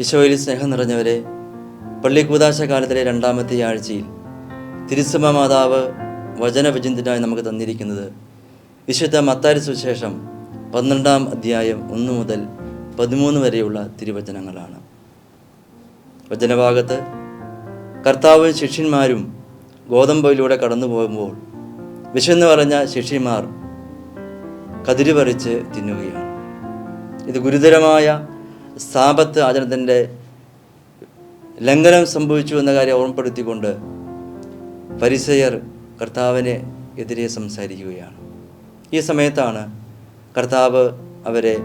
ഈശോയിൽ സ്നേഹം നിറഞ്ഞവരെ പള്ളി പള്ളിക്കൂതാശ കാലത്തിലെ രണ്ടാമത്തെ ആഴ്ചയിൽ തിരുസഭ മാതാവ് വചനവിചിന്തനായി നമുക്ക് തന്നിരിക്കുന്നത് വിശുദ്ധ മത്താരി സുശേഷം പന്ത്രണ്ടാം അധ്യായം ഒന്ന് മുതൽ പതിമൂന്ന് വരെയുള്ള തിരുവചനങ്ങളാണ്. വചനഭാഗത്ത് കർത്താവും ശിഷ്യന്മാരും ഗോതമ്പയിലൂടെ കടന്നു പോകുമ്പോൾ വിശന്ന് പറഞ്ഞ ശിഷ്യന്മാർ കതിരി പറിച്ച് തിന്നുകയാണ്. ഇത് ഗുരുതരമായ സാപത്ത് ആചരണത്തിന്റെ ലംഘനം സംഭവിച്ചു എന്ന കാര്യം ഓർമ്മപ്പെടുത്തിക്കൊണ്ട് പരിസയർ കർത്താവിനെ എതിരെ സംസാരിക്കുകയാണ്. ഈ സമയത്താണ് കർത്താവ് അവരെ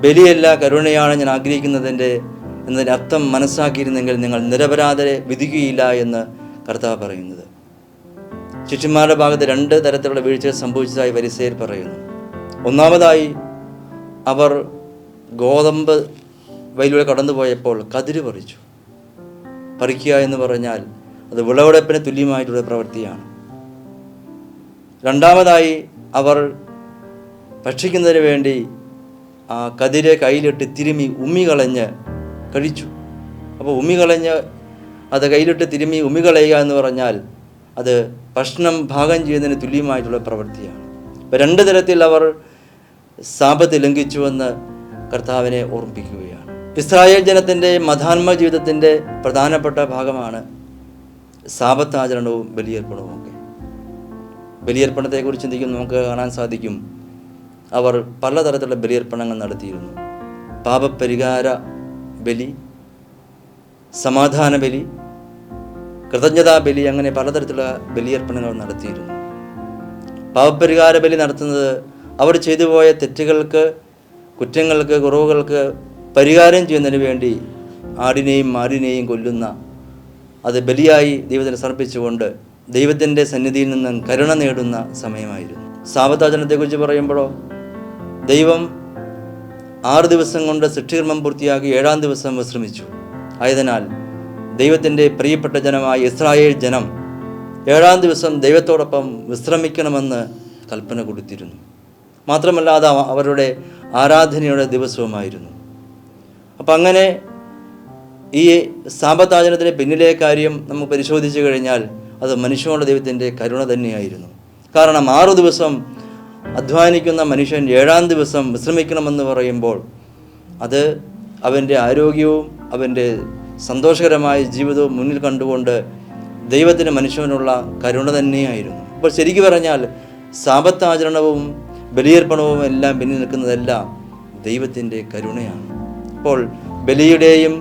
ബലിയല്ല കരുണയാണ് ഞാൻ ആഗ്രഹിക്കുന്നതിന്റെ എന്നതിന്റെ അർത്ഥം മനസ്സാക്കിയിരുന്നെങ്കിൽ നിങ്ങൾ നിരപരാധരെ വിധിക്കുകയില്ല എന്ന് കർത്താവ് പറയുന്നത്. ശിഷ്യന്മാരുടെ ഭാഗത്ത് രണ്ട് തരത്തിലുള്ള വീഴ്ചകൾ സംഭവിച്ചതായി പരിസയർ പറയുന്നു. ഒന്നാമതായി അവർ ഗോതമ്പ് വയലിലൂടെ കടന്നുപോയപ്പോൾ കതിര് പറിച്ചു. പറിക്കുക എന്ന് പറഞ്ഞാൽ അത് വിളവെടുപ്പിന് തുല്യമായിട്ടുള്ള പ്രവൃത്തിയാണ്. രണ്ടാമതായി അവർ ഭക്ഷിക്കുന്നതിന് വേണ്ടി ആ കതിരെ കയ്യിലിട്ട് തിരുമി ഉമ്മി കളഞ്ഞ് കഴിച്ചു. അപ്പോൾ ഉമ്മി കളഞ്ഞ് അത് കയ്യിലിട്ട് തിരുമി ഉമ്മി കളയുക എന്ന് പറഞ്ഞാൽ അത് ഭക്ഷണം ഭാഗം ചെയ്യുന്നതിന് തുല്യമായിട്ടുള്ള പ്രവൃത്തിയാണ്. അപ്പോൾ രണ്ട് തരത്തിൽ അവർ സാപത്ത് ലംഘിച്ചുവെന്ന് കർത്താവിനെ ഓർമ്മിപ്പിക്കുകയാണ്. ഇസ്രായേൽ ജനത്തിന്റെ മതാത്മ ജീവിതത്തിന്റെ പ്രധാനപ്പെട്ട ഭാഗമാണ് സാപത്താചരണവും ബലിയർപ്പണവും ഒക്കെ. ബലിയർപ്പണത്തെക്കുറിച്ച് ചിന്തിക്കുമ്പോൾ നമുക്ക് കാണാൻ സാധിക്കും അവർ പലതരത്തിലുള്ള ബലിയർപ്പണങ്ങൾ നടത്തിയിരുന്നു. പാപപരിഹാര ബലി സമാധാന ബലി കൃതജ്ഞതാ ബലി അങ്ങനെ പലതരത്തിലുള്ള ബലിയർപ്പണങ്ങൾ നടത്തിയിരുന്നു. പാപപരിഹാര ബലി നടത്തുന്നത് അവർ ചെയ്തു പോയ തെറ്റുകൾക്ക് കുറ്റങ്ങൾക്ക് കുറവുകൾക്ക് പരിഹാരം ചെയ്യുന്നതിന് വേണ്ടി ആടിനെയും മാടിനെയും കൊല്ലുന്ന അത് ബലിയായി ദൈവത്തിന് സമർപ്പിച്ചുകൊണ്ട് ദൈവത്തിന്റെ സന്നിധിയിൽ നിന്ന് കരുണ നേടുന്ന സമയമായിരുന്നു. സാപത്താചരണത്തെക്കുറിച്ച് പറയുമ്പോഴോ? ദൈവം ആറ് ദിവസം കൊണ്ട് സൃഷ്ടികർമ്മം പൂർത്തിയാക്കി ഏഴാം ദിവസം വിശ്രമിച്ചു. ആയതിനാൽ ദൈവത്തിന്റെ പ്രിയപ്പെട്ട ജനമായ ഇസ്രായേൽ ജനം ഏഴാം ദിവസം ദൈവത്തോടൊപ്പം വിശ്രമിക്കണമെന്ന് കൽപ്പന കൊടുത്തിരുന്നു. മാത്രമല്ല അത് അവരുടെ ആരാധനയുടെ ദിവസവുമായിരുന്നു. അപ്പം അങ്ങനെ ഈ സാപത്താചരണത്തിന്റെ പിന്നിലെ കാര്യം നമ്മൾ പരിശോധിച്ചു കഴിഞ്ഞാൽ അത് മനുഷ്യനുള്ള ദൈവത്തിന്റെ കരുണ തന്നെയായിരുന്നു. കാരണം ആറു ദിവസം അധ്വാനിക്കുന്ന മനുഷ്യൻ ഏഴാം ദിവസം വിശ്രമിക്കണമെന്ന് പറയുമ്പോൾ അത് അവന്റെ ആരോഗ്യവും അവന്റെ സന്തോഷകരമായ ജീവിതവും മുന്നിൽ കണ്ടുകൊണ്ട് ദൈവത്തിന് മനുഷ്യനുള്ള കരുണ തന്നെയായിരുന്നു. അപ്പോൾ ശരിക്കും പറഞ്ഞാൽ സാപത്താചരണവും ബലിയർപ്പണവും എല്ലാം പിന്നിൽ നിൽക്കുന്നതെല്ലാം ദൈവത്തിന്റെ കരുണയാണ്. അപ്പോൾ ബലിയുടെയും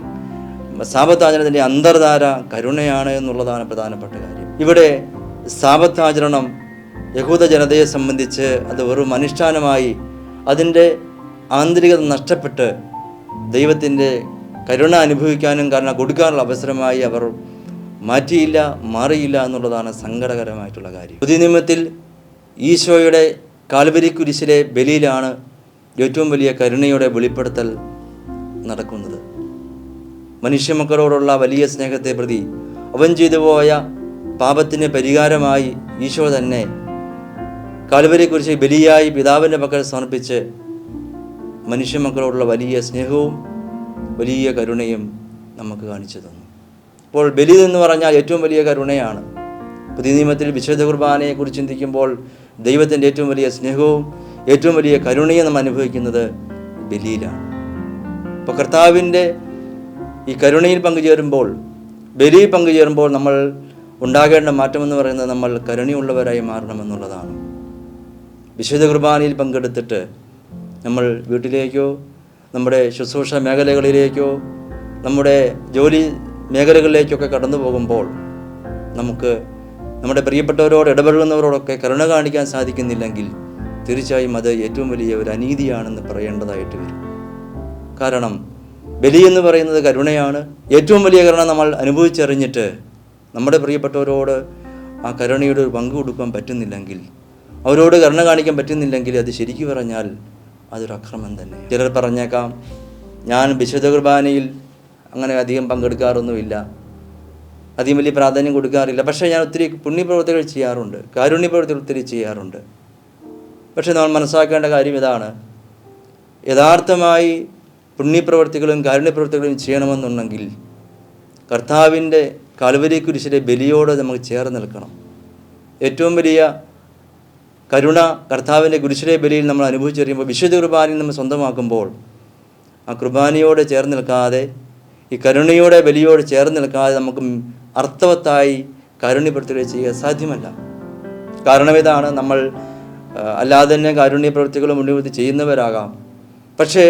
സാപത്താചരണത്തിന്റെ അന്തർധാര കരുണയാണ് എന്നുള്ളതാണ് പ്രധാനപ്പെട്ട കാര്യം. ഇവിടെ സാപത്താചരണം യഹൂദ ജനതയെ സംബന്ധിച്ച് അത് വെറും അനുഷ്ഠാനമായി അതിന്റെ ആന്തരികത നഷ്ടപ്പെട്ട് ദൈവത്തിന്റെ കരുണ അനുഭവിക്കാനും കാരണം കൊടുക്കാനുള്ള അവസരമായി അവർ മാറ്റിയില്ല മാറിയില്ല എന്നുള്ളതാണ് സങ്കടകരമായിട്ടുള്ള കാര്യം. പുതിയ നിയമത്തിൽ ഈശോയുടെ കാൽവരി കുരിശിലെ ബലിയിലാണ് ഏറ്റവും വലിയ കരുണയുടെ വെളിപ്പെടുത്തൽ നടക്കുന്നത്. മനുഷ്യമക്കളോടുള്ള വലിയ സ്നേഹത്തെ പ്രതി അവൻ ചെയ്തു പോയ പാപത്തിന് പരിഹാരമായി ഈശോ തന്നെ കാൽവരിയെക്കുറിച്ച് ബലിയായി പിതാവിന്റെ മക്കൾ സമർപ്പിച്ച് മനുഷ്യമക്കളോടുള്ള വലിയ സ്നേഹവും വലിയ കരുണയും നമുക്ക് കാണിച്ചു തന്നു. അപ്പോൾ ബലി എന്ന് പറഞ്ഞാൽ ഏറ്റവും വലിയ കരുണയാണ്. പുതിയ നിയമത്തിൽ വിശുദ്ധ കുർബാനയെക്കുറിച്ച് ചിന്തിക്കുമ്പോൾ ദൈവത്തിന്റെ ഏറ്റവും വലിയ സ്നേഹവും ഏറ്റവും വലിയ കരുണയും നമ്മൾ അനുഭവിക്കുന്നത് ബലിയിലാണ്. അപ്പോൾ കർത്താവിന്റെ ഈ കരുണയിൽ പങ്കുചേരുമ്പോൾ ബലിയിൽ പങ്കുചേരുമ്പോൾ നമ്മൾ ഉണ്ടാകേണ്ട മാറ്റമെന്ന് പറയുന്നത് നമ്മൾ കരുണയുള്ളവരായി മാറണമെന്നുള്ളതാണ്. വിശുദ്ധ കുർബാനയിൽ പങ്കെടുത്തിട്ട് നമ്മൾ വീട്ടിലേക്കോ നമ്മുടെ ശുശ്രൂഷ മേഖലകളിലേക്കോ നമ്മുടെ ജോലി മേഖലകളിലേക്കൊക്കെ കടന്നു പോകുമ്പോൾ നമുക്ക് നമ്മുടെ പ്രിയപ്പെട്ടവരോട് ഇടപെടുന്നവരോടൊക്കെ കരുണ കാണിക്കാൻ സാധിക്കുന്നില്ലെങ്കിൽ തീർച്ചയായും അത് ഏറ്റവും വലിയ ഒരു അനീതിയാണെന്ന് പറയേണ്ടതായിട്ട് വരും. കാരണം ബലി എന്ന് പറയുന്നത് കരുണയാണ്. ഏറ്റവും വലിയ കരുണ നമ്മൾ അനുഭവിച്ചറിഞ്ഞിട്ട് നമ്മുടെ പ്രിയപ്പെട്ടവരോട് ആ കരുണയുടെ ഒരു പങ്ക് കൊടുക്കാൻ പറ്റുന്നില്ലെങ്കിൽ അവരോട് കരുണ കാണിക്കാൻ പറ്റുന്നില്ലെങ്കിൽ അത് ശരിക്കു പറഞ്ഞാൽ അതൊരു അക്രമം തന്നെ. ചിലർ പറഞ്ഞേക്കാം ഞാൻ വിശുദ്ധ കുർബാനയിൽ അങ്ങനെ അധികം പങ്കെടുക്കാറൊന്നുമില്ല. അധികം വലിയ പ്രാധാന്യം കൊടുക്കാറില്ല. പക്ഷേ ഞാൻ ഒത്തിരി പുണ്യപ്രവൃത്തികൾ ചെയ്യാറുണ്ട്. കാരുണ്യപ്രവൃത്തികൾ ഒത്തിരി ചെയ്യാറുണ്ട്. പക്ഷേ നമ്മൾ മനസ്സിലാക്കേണ്ട കാര്യം ഇതാണ്. യഥാർത്ഥമായി പുണ്യപ്രവർത്തികളും കാരുണ്യപ്രവർത്തികളും ചെയ്യണമെന്നുണ്ടെങ്കിൽ കർത്താവിന്റെ കാൽവരി കുരിശിലെ ബലിയോട് നമുക്ക് ചേർന്ന് നിൽക്കണം. ഏറ്റവും വലിയ കരുണ കർത്താവിന്റെ കുരിശിലെ ബലിയിൽ നമ്മൾ അനുഭവിച്ചറിയുമ്പോൾ വിശുദ്ധ കുർബാനയിൽ നമ്മൾ സ്വന്തമാക്കുമ്പോൾ ആ കുർബാനയോട് ചേർന്ന് നിൽക്കാതെ ഈ കരുണയോടെ ബലിയോട് ചേർന്ന് നിൽക്കാതെ നമുക്ക് അർത്ഥവത്തായി കാരുണ്യപ്രവർത്തികൾ ചെയ്യാൻ സാധ്യമല്ല. കാരണം ഇതാണ് നമ്മൾ അല്ലാതെ തന്നെ കാരുണ്യ പ്രവൃത്തികൾ മുൻനിർത്തി ചെയ്യുന്നവരാകാം. പക്ഷേ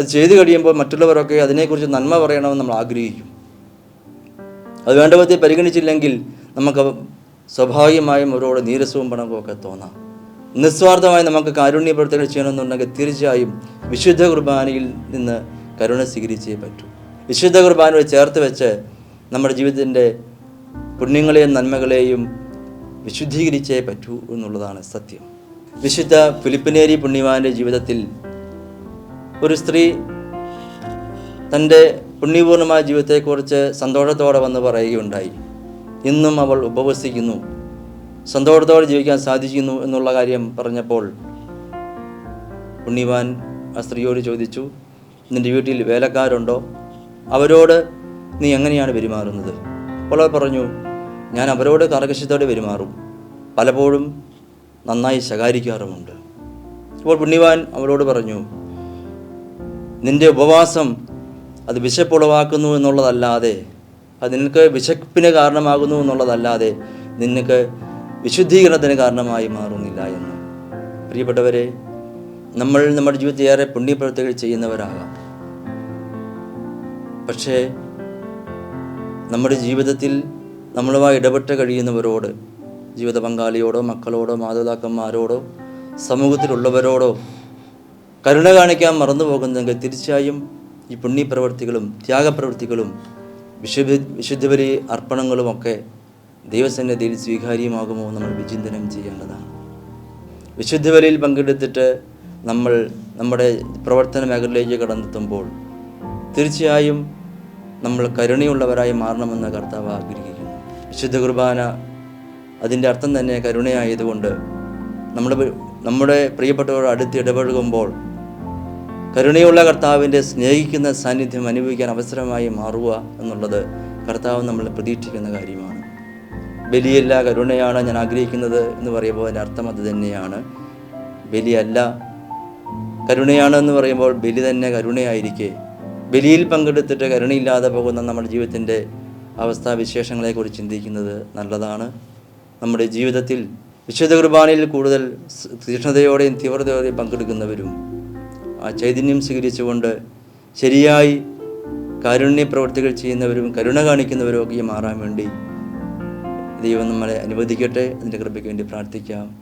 അത് ചെയ്തു കഴിയുമ്പോൾ മറ്റുള്ളവരൊക്കെ അതിനെക്കുറിച്ച് നന്മ പറയണമെന്ന് നമ്മൾ ആഗ്രഹിക്കും. അത് വേണ്ട വിധത്തിൽ പരിഗണിച്ചില്ലെങ്കിൽ നമുക്ക് സ്വാഭാവികമായും അവരോട് നീരസവും പണവും തോന്നാം. നിസ്വാർത്ഥമായി നമുക്ക് കാരുണ്യ പ്രവർത്തനങ്ങൾ ചെയ്യണമെന്നുണ്ടെങ്കിൽ തീർച്ചയായും വിശുദ്ധ കുർബാനയിൽ നിന്ന് കരുണ സ്വീകരിച്ചേ പറ്റൂ. വിശുദ്ധ കുർബാനയോട് ചേർത്ത് വെച്ച് നമ്മുടെ ജീവിതത്തിന്റെ പുണ്യങ്ങളെയും നന്മകളെയും വിശുദ്ധീകരിച്ചേ പറ്റൂ എന്നുള്ളതാണ് സത്യം. വിശുദ്ധ ഫിലിപ്പിനേരി പുണ്യവാന്റെ ജീവിതത്തിൽ ഒരു സ്ത്രീ തന്റെ പുണ്യപൂർണമായ ജീവിതത്തെക്കുറിച്ച് സന്തോഷത്തോടെ വന്ന് പറയുകയുണ്ടായി. ഇന്നും അവൾ ഉപവസിക്കുന്നു. സന്തോഷത്തോടെ ജീവിക്കാൻ സാധിക്കുന്നു എന്നുള്ള കാര്യം പറഞ്ഞപ്പോൾ പുണ്യവാൻ ആ സ്ത്രീയോട് ചോദിച്ചു നിന്റെ വീട്ടിൽ വേലക്കാരുണ്ടോ? അവരോട് നീ എങ്ങനെയാണ് പെരുമാറുന്നത്? അപ്പോൾ അവർ പറഞ്ഞു ഞാൻ അവരോട് കർക്കശത്തോടെ പെരുമാറും. പലപ്പോഴും നന്നായി ശകാരിക്കാറുമുണ്ട്. അപ്പോൾ പുണ്യവാൻ അവരോട് പറഞ്ഞു നിന്റെ ഉപവാസം അത് വിശപ്പുളവാക്കുന്നു എന്നുള്ളതല്ലാതെ അത് നിനക്ക് വിശപ്പിന് കാരണമാകുന്നു എന്നുള്ളതല്ലാതെ നിനക്ക് വിശുദ്ധീകരണത്തിന് കാരണമായി മാറുന്നില്ല എന്ന്. പ്രിയപ്പെട്ടവരെ നമ്മൾ നമ്മുടെ ജീവിതത്തിൽ ഏറെ പുണ്യപ്രവൃത്തികൾ ചെയ്യുന്നവരാകാം. പക്ഷേ നമ്മുടെ ജീവിതത്തിൽ നമ്മളുമായി ഇടപെട്ട് കഴിയുന്നവരോട് ജീവിത പങ്കാളിയോടോ മക്കളോടോ മാതാപിതാക്കന്മാരോടോ സമൂഹത്തിലുള്ളവരോടോ കരുണ കാണിക്കാൻ മറന്നു പോകുന്നെങ്കിൽ തീർച്ചയായും ഈ പുണ്യപ്രവൃത്തികളും ത്യാഗപ്രവൃത്തികളും വിശുദ്ധ വിശുദ്ധബലി അർപ്പണങ്ങളുമൊക്കെ ദൈവസന്നിധിയിൽ സ്വീകാര്യമാകുമോ നമ്മൾ വിചിന്തനം ചെയ്യേണ്ടതാണ്. വിശുദ്ധബലിയിൽ പങ്കെടുത്തിട്ട് നമ്മൾ നമ്മുടെ പ്രവർത്തന മേഖലയിലേക്ക് കടന്നെത്തുമ്പോൾ തീർച്ചയായും നമ്മൾ കരുണയുള്ളവരായി മാറണമെന്ന് കർത്താവ് ആഗ്രഹിക്കുന്നു. വിശുദ്ധ കുർബാന അതിന്റെ അർത്ഥം തന്നെ കരുണയായതുകൊണ്ട് നമ്മുടെ നമ്മുടെ പ്രിയപ്പെട്ടവരോട് അടുത്ത് ഇടപഴകുമ്പോൾ കരുണയുള്ള കർത്താവിന്റെ സ്നേഹിക്കുന്ന സാന്നിധ്യം അനുഭവിക്കാൻ അവസരമായി മാറുക എന്നുള്ളത് കർത്താവ് നമ്മൾ പ്രതീക്ഷിക്കുന്ന കാര്യമാണ്. ബലിയല്ല കരുണയാണ് ഞാൻ ആഗ്രഹിക്കുന്നത് എന്ന് പറയുമ്പോൾ അതിന്റെ അർത്ഥം അത് തന്നെയാണ്. ബലിയല്ല കരുണയാണ് എന്ന് പറയുമ്പോൾ ബലി തന്നെ കരുണയായിരിക്കെ. ബലിയിൽ പങ്കെടുത്തിട്ട് കരുണയില്ലാതെ പോകുന്ന നമ്മുടെ ജീവിതത്തിന്റെ അവസ്ഥാവിശേഷങ്ങളെക്കുറിച്ച് ചിന്തിക്കുന്നത് നല്ലതാണ്. നമ്മുടെ ജീവിതത്തിൽ വിശുദ്ധ കുർബാനയിൽ കൂടുതൽ തീക്ഷ്ണതയോടെയും തീവ്രതയോടെയും പങ്കെടുക്കുന്നവരും ആ ചൈതന്യം സ്വീകരിച്ചുകൊണ്ട് ശരിയായി കാരുണ്യ പ്രവർത്തികൾ ചെയ്യുന്നവരും കരുണ കാണിക്കുന്നവരും ഒക്കെ മാറാൻ വേണ്ടി ദൈവം നമ്മളെ അനുവദിക്കട്ടെ. അതിന്റെ കൃപയ്ക്ക് വേണ്ടി പ്രാർത്ഥിക്കാം.